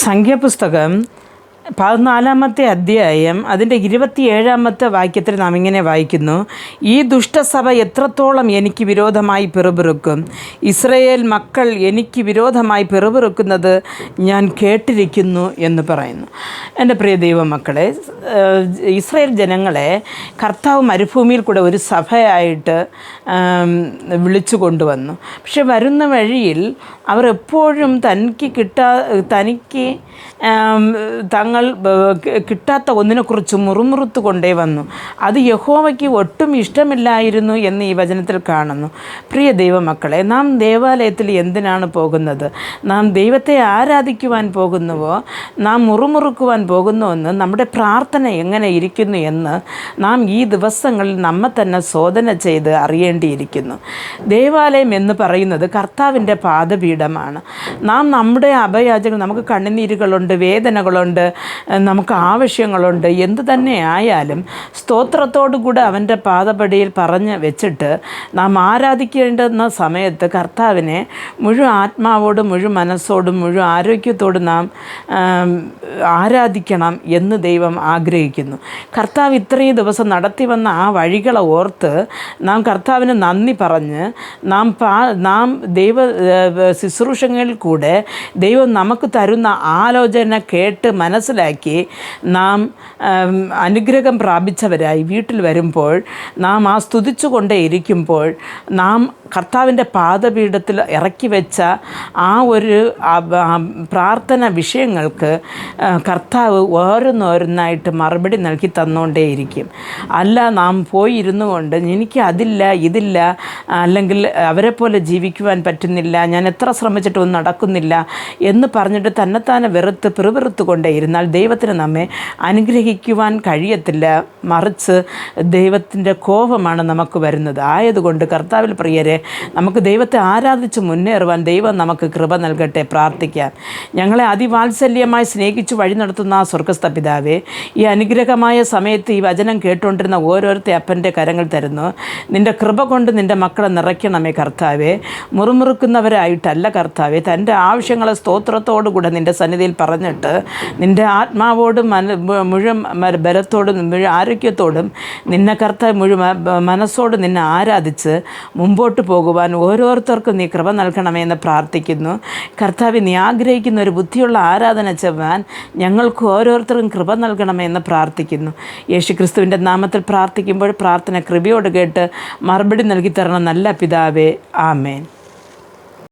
संघ्य പതിനാലാമത്തെ അധ്യായം അതിന്റെ ഇരുപത്തിയേഴാമത്തെ വാക്യത്തിൽ നാം ഇങ്ങനെ വായിക്കുന്നു. ഈ ദുഷ്ടസഭ എത്രത്തോളം എനിക്ക് വിരോധമായി പിറുപിറുക്കും? ഇസ്രയേൽ മക്കൾ എനിക്ക് വിരോധമായി പിറുപിറുക്കുന്നത് ഞാൻ കേട്ടിരിക്കുന്നു എന്ന് പറയുന്നു. എന്റെ പ്രിയ ദൈവമക്കളെ ഇസ്രയേൽ ജനങ്ങളെ കർത്താവ് മരുഭൂമിയിൽ കൂടെ ഒരു സഭയായിട്ട് വിളിച്ചു കൊണ്ടുവന്നു. പക്ഷെ വരുന്ന വഴിയിൽ അവർ എപ്പോഴും തനിക്ക് കിട്ടാ തനിക്ക് ആം, കിട്ടാത്ത ഒന്നിനെക്കുറിച്ച് മുറുമുറുത്ത് കൊണ്ടേ വന്നു. അത് യഹോവയ്ക്ക് ഒട്ടും ഇഷ്ടമില്ലായിരുന്നു എന്ന് ഈ വചനത്തിൽ കാണുന്നു. പ്രിയ ദൈവമക്കളെ നാം ദേവാലയത്തിൽ എന്തിനാണ് പോകുന്നത്? നാം ദൈവത്തെ ആരാധിക്കുവാൻ പോകുന്നുവോ? നാം മുറുമുറുക്കുവാൻ പോകുന്നുവെന്ന് നമ്മുടെ പ്രാർത്ഥന എങ്ങനെ ഇരിക്കുന്നു എന്ന് നാം ഈ ദിവസങ്ങളിൽ നമ്മെ തന്നെ ശോധന ചെയ്ത് അറിയേണ്ടിയിരിക്കുന്നു. ദേവാലയം എന്ന് പറയുന്നത് കർത്താവിന്റെ പാദപീഠമാണ്. നാം നമ്മുടെ അഭയാചകൾ നമുക്ക് കണ്ണുനീരുകളുണ്ട് വേദനകളുണ്ട് നമുക്ക് ആവശ്യങ്ങളുണ്ട്. എന്തു തന്നെ ആയാലും സ്തോത്രത്തോടുകൂടെ അവന്റെ പാതപടിയിൽ പറഞ്ഞ് വെച്ചിട്ട് നാം ആരാധിക്കേണ്ടുന്ന സമയത്ത് കർത്താവിനെ മുഴുവൻ ആത്മാവോടും മുഴുവൻ മനസ്സോടും മുഴുവൻ ആരോഗ്യത്തോടും നാം ആരാധിക്കണം എന്ന് ദൈവം ആഗ്രഹിക്കുന്നു. കർത്താവ് ഇത്രയും ദിവസം നടത്തി വന്ന ആ വഴികളെ ഓർത്ത് നാം കർത്താവിന് നന്ദി പറഞ്ഞ് നാം പാ നാം ദൈവ ശുശ്രൂഷങ്ങളിൽ കൂടെ ദൈവം നമുക്ക് തരുന്ന ആലോചന കേട്ട് മനസ്സിലാക്കി നാം അനുഗ്രഹം പ്രാപിച്ചവരായി വീട്ടിൽ വരുമ്പോൾ നാം ആ സ്തുതിച്ചുകൊണ്ടേ ഇരിക്കുമ്പോൾ നാം കർത്താവിന്റെ പാദപീഠത്തിൽ ഇറക്കി വെച്ച ആ ഒരു പ്രാർത്ഥന വിഷയങ്ങൾക്ക് കർത്താവ് ഓരോന്നോരോന്നായിട്ട് മറുപടി നൽകി തന്നുകൊണ്ടേയിരിക്കും അല്ല നാം പോയി ഇരുന്നു കൊണ്ട് എനിക്ക് അതില്ല ഇതില്ല അല്ലെങ്കിൽ അവരെ പോലെ ജീവിക്കുവാൻ പറ്റുന്നില്ല ഞാൻ എത്ര ശ്രമിച്ചിട്ടൊന്നും നടക്കുന്നില്ല എന്ന് പറഞ്ഞിട്ട് തന്നെത്താനെ വെറുത്ത് പിറുപിറുത്ത് കൊണ്ടേയിരുന്നാൽ ദൈവത്തിന് നമ്മെ അനുഗ്രഹിക്കുവാൻ കഴിയത്തില്ല. മറിച്ച് ദൈവത്തിന്റെ കോപമാണ് നമുക്ക് വരുന്നത്. ആയതുകൊണ്ട് കർത്താവിൽ പ്രിയരെ നമുക്ക് ദൈവത്തെ ആരാധിച്ച് മുന്നേറുവാൻ ദൈവം നമുക്ക് കൃപ നൽകട്ടെ പ്രാർത്ഥിക്കാം ഞങ്ങളെ അതിവാത്സല്യമായി സ്നേഹിച്ചു വഴി നടത്തുന്ന സ്വർഗസ്ഥ പിതാവേ ഈ അനുഗ്രഹമായ സമയത്ത് ഈ വചനം കേട്ടുകൊണ്ടിരുന്ന ഓരോരുത്തർ അപ്പന്റെ കരങ്ങൾ തരുന്നു. നിന്റെ കൃപ കൊണ്ട് നിന്റെ മക്കളെ നിറയ്ക്കണമേ കർത്താവേ. മുറുമുറുക്കുന്നവരായിട്ടല്ല കർത്താവേ. തന്റെ ആവശ്യങ്ങളെ സ്തോത്രത്തോടുകൂടെ നിന്റെ സന്നിധിയിൽ പറഞ്ഞിട്ട് നിന്റെ ആത്മാവോടും മന മുഴുവൻ ബലത്തോടും മുഴുവൻ ആരോഗ്യത്തോടും നിന്നെ കർത്താവ് മുഴുവൻ മനസ്സോട് നിന്നെ ആരാധിച്ച് മുമ്പോട്ട് പോകുവാൻ ഓരോരുത്തർക്കും നീ കൃപ നൽകണമെന്ന് പ്രാർത്ഥിക്കുന്നു. കർത്താവ് നീ ആഗ്രഹിക്കുന്ന ഒരു ബുദ്ധിയുള്ള ആരാധന ചെവാൻ ഞങ്ങൾക്ക് ഓരോരുത്തർക്കും കൃപ നൽകണമെന്ന് പ്രാർത്ഥിക്കുന്നു. യേശു ക്രിസ്തുവിന്റെ നാമത്തിൽ പ്രാർത്ഥിക്കുമ്പോൾ പ്രാർത്ഥന കൃപയോട് കേട്ട് മറുപടി നൽകി തരണം നല്ല പിതാവേ. ആമേൻ.